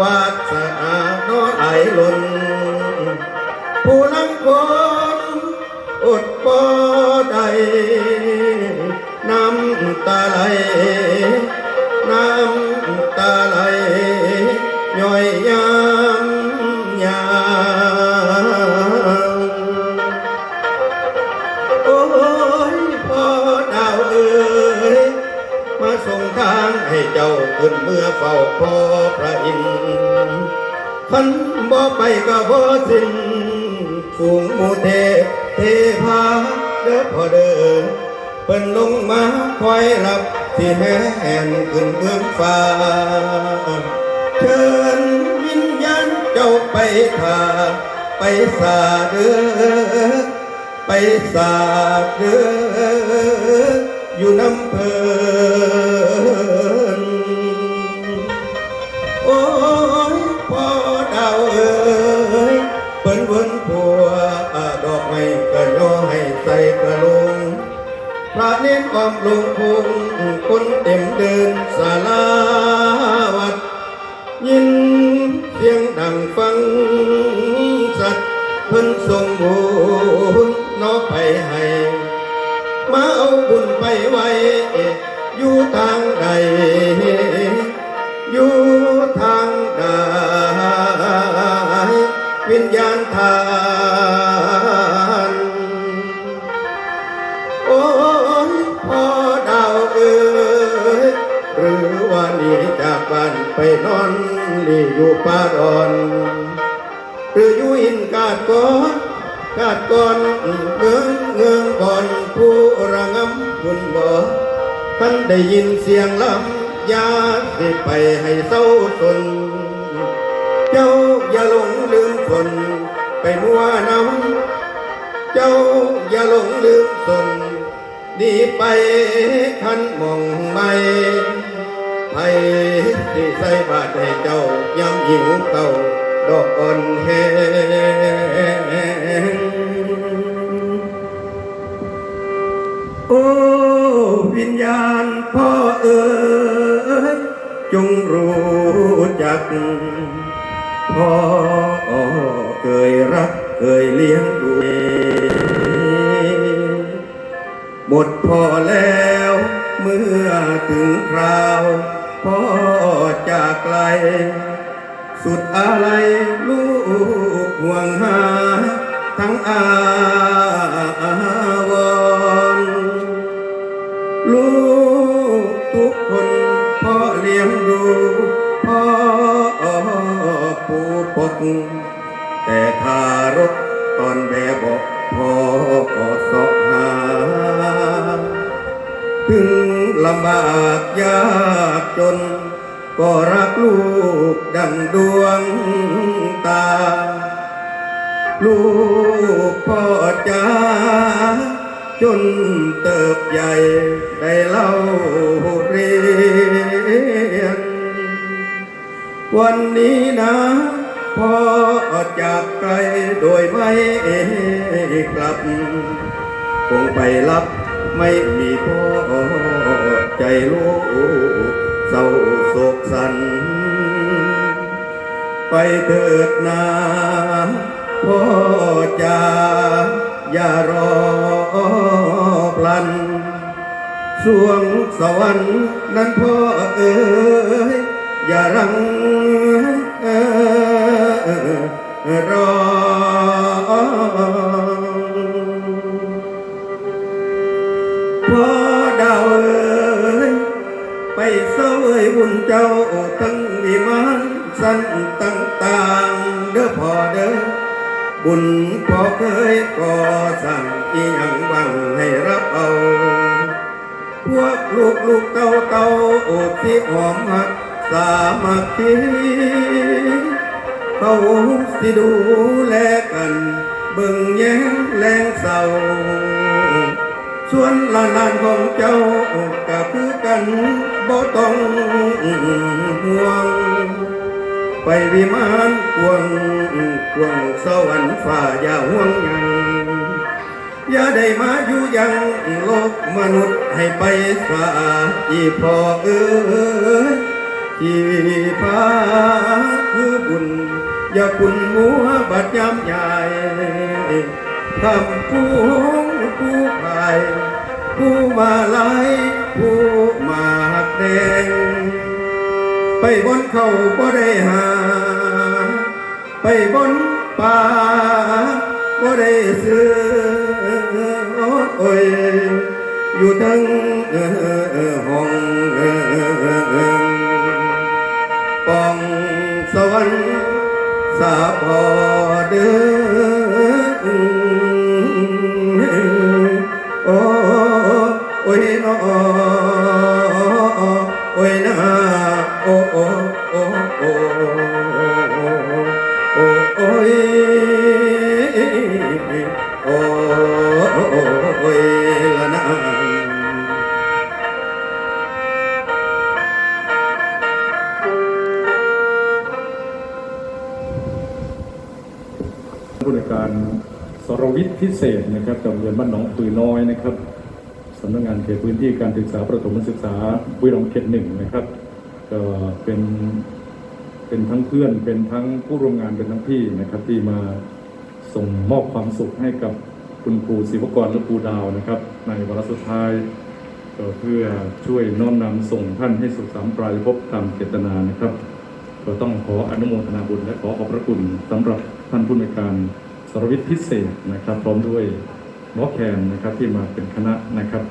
วาสนาน้อไหลล้นผู้ลังคนอดบ่ได้น้ำตาไหล เจ้าขึ้นเมื่อเฝ้าพ่อพระอินทร์ขันบ่ไปก็บ่สิ้นฝูงมูเทพเทพาเด้อพ่อเด้อเปิ้นลงมาคอยรับที่แห่นขึ้นเบื้องฟ้า เชิญวิญญาณเจ้าไปทาไปสาเด้อไปสาเด้ออยู่น้ำเพลิ ระเน้นความลงพุงคนเต็มเดินสาราวัด ยินเสียงดังฟังสัตว์เพิ่นส่งบุญน้อไปให้ มาเอาบุญไปไว้ อยู่ทางใด รือว่าหนีจากบ้านไปนอนนี่อยู่ป่าดอนหรืออยู่อินกาดก่อนกาดก่อนเงื้อเงื้อก่อนผู้ระงำคุณบ่ท่านได้ยินเสียงลำยาสิไปให้เศร้าสนเจ้าอย่าหลงลืมคนไปมัวน้ำเจ้าอย่าหลงลืมตนดีไปคันมองไม่ ไปที่ใส่บาทให้เจ้ายำหิวเก่าดอกอ่อนแห้งโอ้วิญญาณพ่อเอ๋ยจงรู้จัก พ่อเคยรักเคยเลี้ยงดูหมดพ่อแล้วเมื่อถึงคราว พ่อจากไกล สุดอะไรลูกห่วงหา ทั้งอาวรลูกทุกคนพ่อเลี้ยงดูพ่อปูปกแต่ทารกตอนแบบบอกพ่อสอบหา ถึง ลำบากยากจน ก็รักลูกดังดวงตา ลูกพ่อจ้าจนเติบใหญ่ได้เล่าเรียน วันนี้นะพ่อจากไกลโดยไม่กลับ คงไปรับ ไม่มีพ่อใจลูกเศร้าโศกสัน ไปเถิดนาพ่อจาอย่ารอพลันสวงสวรรค์นั้นพ่อเอ๋ยอย่ารังรอ วยบุญเจ้าทั้งวิมานสันต่างๆเด้อพ่อเด้อบุญพ่อเคยก่อสร้างอีหยังบังให้รับเอา พวกลูกลูกเต้าเต้าโอดที่หอมหักสามัคคีเขาสิดูแลกันเบิ่งแย้งแรงเศร้าส่วนลานหลานของเจ้าก็คือกัน บ่ต้องห่วง ไปวิมานกวงกวงสวรรค์ฝ่าอย่าห่วงยังอย่าได้มาอยู่ยังโลกมนุษย์ให้ไปสาอีพอเอ้ยที่พาอบุญ อย่าคุณมัวบัดยามใหญ่ทำผู้ผู้ภายผู้มาไล ง ไปบนเขาบ่ได้หา ไปบนป่าบ่ได้ซื้อโอ้ยอยู่ทั้งห้องปองสวรรค์สาพอเด้อ โอ้โอยละนะผู้ในการสรวิทย์พิเศษนะครับจากโรงเรียนบ้านหนองปือน้อยนะครับสำนักงานเขตพื้นที่การศึกษาประถมศึกษาบุรีรัมย์เขตหนึ่งนะครับก็เป็นเป็นทั้งเพื่อนเป็นทั้งผู้ร่วมงานเป็นทั้งพี่นะครับที่มา ส่งมอบความสุขให้กับคุณครูศิวกรและครูดาวนะครับ ในวาระสุดท้ายก็เพื่อช่วยน้อมนำส่งท่านให้สุขสามปลายภพตามเจตนานะครับก็ต้องขออนุโมทนาบุญและขอขอบพระคุณสำหรับท่านผู้ในการสรวิทย์พิเศษนะครับ พร้อมด้วยหมอแคนนะครับที่มาเป็นคณะนะครับ